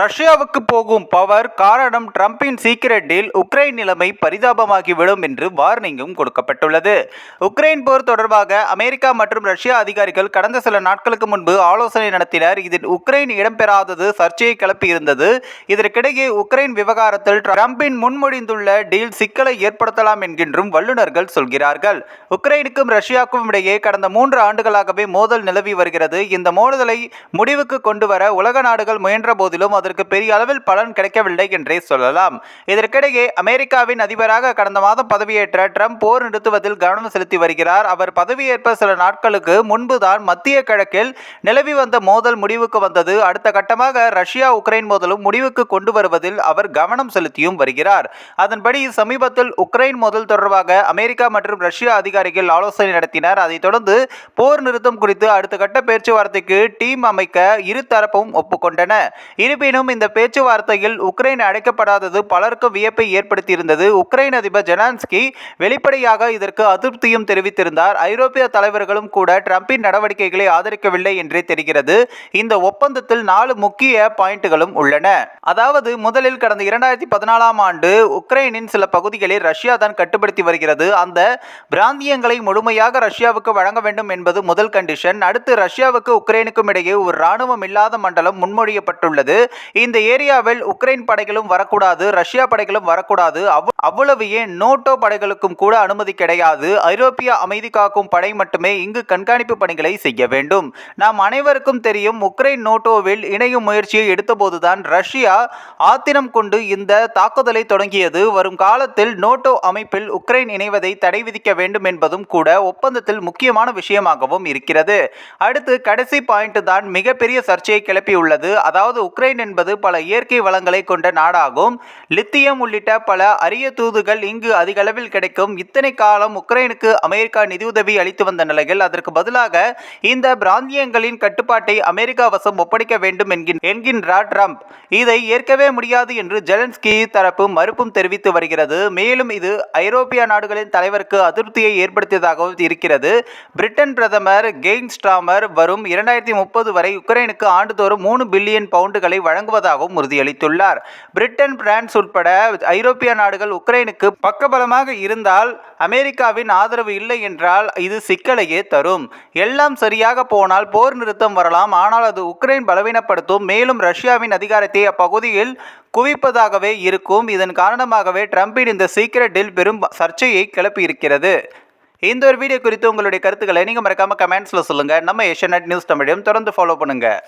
ரஷ்யாவுக்கு போகும் பவர் காரணம் ட்ரம்பின் சீக்கிரட் டீல் உக்ரைன் நிலைமை பரிதாபமாகிவிடும் என்று வார்னிங்கும் கொடுக்கப்பட்டுள்ளது. உக்ரைன் போர் தொடர்பாக அமெரிக்கா மற்றும் ரஷ்யா அதிகாரிகள் கடந்த சில நாட்களுக்கு முன்பு ஆலோசனை நடத்தினர். இதில் உக்ரைன் இடம்பெறாதது சர்ச்சையை கிளப்பியிருந்தது. இதற்கிடையே உக்ரைன் விவகாரத்தில் ட்ரம்பின் முன்மொழிந்துள்ள டீல் சிக்கலை ஏற்படுத்தலாம் என்கின்றும் வல்லுநர்கள் சொல்கிறார்கள். உக்ரைனுக்கும் ரஷ்யாவுக்கும் இடையே கடந்த மூன்று ஆண்டுகளாகவே மோதல் நிலவி வருகிறது. இந்த மோதலை முடிவுக்கு கொண்டு வர உலக நாடுகள் முயன்ற போதிலும் அதற்கு பெரிய அளவில் பலன் கிடைக்கவில்லை என்றே சொல்லலாம். இதற்கிடையே அமெரிக்காவின் அதிபராக கடந்த மாதம் பதவியேற்ற ட்ரம்ப் போர் நிறுத்துவதில் கவனம் செலுத்தி வருகிறார். அவர் பதவியேற்ப சில நாட்களுக்கு முன்புதான் மத்திய கிழக்கில் நிலவி வந்த மோதல் முடிவுக்கு வந்தது. அடுத்த கட்டமாக ரஷ்யா உக்ரைன் மோதலும் முடிவுக்கு கொண்டு வருவதில் அவர் கவனம் செலுத்தியும் வருகிறார். அதன்படி சமீபத்தில் உக்ரைன் மோதல் தொடர்பாக அமெரிக்கா மற்றும் ரஷ்யா அதிகாரிகள் ஆலோசனை நடத்தினர். அதைத் தொடர்ந்து போர் நிறுத்தம் குறித்து அடுத்த கட்ட பேச்சுவார்த்தைக்கு டீம் அமைக்க இரு தரப்பும் ஒப்புக்கொண்டன. இருப்பினும் இந்த பேச்சுவார்த்தையில் உக்ரைன் அழைக்கப்படாதது பலருக்கு வியப்பை ஏற்படுத்தியிருந்தது. உக்ரைன் அதிபர் ஜெலான்ஸ்கி வெளிப்படையாக இதற்கு அதிருப்தியும் தெரிவித்திருந்தார். ஐரோப்பிய தலைவர்களும் கூட டிரம்பின் நடவடிக்கைகளை ஆதரிக்கவில்லை என்றே தெரிகிறது. இந்த ஒப்பந்தத்தில் நாலு முக்கிய பாயிண்ட்டுகளும் உள்ளன. அதாவது முதலில் கடந்த இரண்டாயிரத்தி பதினாலாம் ஆண்டு உக்ரைனின் சில பகுதிகளை ரஷ்யா தான் கட்டுப்படுத்தி வருகிறது. அந்த பிராந்தியங்களை முழுமையாக ரஷ்யாவுக்கு வழங்க வேண்டும் என்பது முதல் கண்டிஷன் அடுத்து ரஷ்யாவுக்கு உக்ரைனுக்கும் இடையே ஒரு இராணுவம் இல்லாத மண்டலம் முன்மொழியப்பட்டுள்ளது. இந்த ஏரியாவில் உக்ரைன் படைகளும் வரக்கூடாது ரஷ்யா படைகளும் வரக்கூடாது. அவ்வளவு ஏன் நோட்டோ படைகளுக்கும் கூட அனுமதி கிடையாது. ஐரோப்பிய அமைதி காக்கும் படை மட்டுமே இங்கு கண்காணிப்பு பணிகளை செய்ய வேண்டும். நாம் அனைவருக்கும் தெரியும் உக்ரைன் நோட்டோவில் இணையும் முயற்சியை எடுத்தபோதுதான் ரஷ்யா ஆத்திரம் கொண்டு இந்த தாக்குதலை தொடங்கியது. வரும் காலத்தில் நோட்டோ அமைப்பில் உக்ரைன் இணைவதை தடை விதிக்க வேண்டும் என்பதும் கூட ஒப்பந்தத்தில் முக்கியமான விஷயமாகவும் இருக்கிறது. அடுத்து கடைசி பாயிண்ட் தான் மிகப்பெரிய சர்ச்சையை கிளப்பியுள்ளது. அதாவது உக்ரைன் என்பது பல இயற்கை வளங்களை கொண்ட நாடாகும். லித்தியம் உள்ளிட்ட பல அரிய தூதுகள் இங்கு அதிகளவில் கிடைக்கும். இத்தனை காலம் உக்ரைனுக்கு அமெரிக்கா நிதியுதவி அளித்து வந்த நிலையில் அதற்கு பதிலாக இந்த பிராந்தியங்களின் கட்டுப்பாட்டை அமெரிக்கா வசம் ஒப்படைக்க வேண்டும் என்கின்றார் ட்ரம்ப். இதை ஏற்கவே முடியாது என்று ஜெலன்ஸ்கி தரப்பு மறுப்பும் தெரிவித்து வருகிறது. மேலும் இது ஐரோப்பிய நாடுகளின் தலைவருக்கு அதிருப்தியை ஏற்படுத்தியதாகவும் இருக்கிறது. பிரிட்டன் பிரதமர் கெய்ன் ஸ்டாமர் வரும் இரண்டாயிரத்தி முப்பது வரை உக்ரைனுக்கு ஆண்டுதோறும் மூணு பில்லியன் பவுண்டுகளை வழங்குவதாகவும் உறுதியளித்துள்ளார். பிரிட்டன் பிரான்ஸ் உட்பட ஐரோப்பிய நாடுகள் உக்ரைனுக்கு பக்கபலமாக இருந்தால் அமெரிக்காவின் ஆதரவு இல்லை என்றால் இது சிக்கலையே தரும். எல்லாம் சரியாக போனால் போர் நிறுத்தம் வரலாம். ஆனால் அது உக்ரைன் பலவீனப்படுத்தும். மேலும் ரஷ்யாவின் அதிகாரத்தை அப்பகுதியில் குவிப்பதாகவே இருக்கும். இதன் காரணமாகவே ட்ரம்பின் இந்த சீக்கிரட்டில் பெரும் சர்ச்சையை கிளப்பி இருக்கிறது இந்த ஒரு வீடியோ குறித்து உங்களுடைய கருத்துக்களை நீங்கள் மறக்காமல் கமெண்ட்ஸில் சொல்லுங்கள் நம்ம ஏஷியநெட் நியூஸ் தமிழையும் தொடர்ந்து ஃபாலோ பண்ணுங்கள்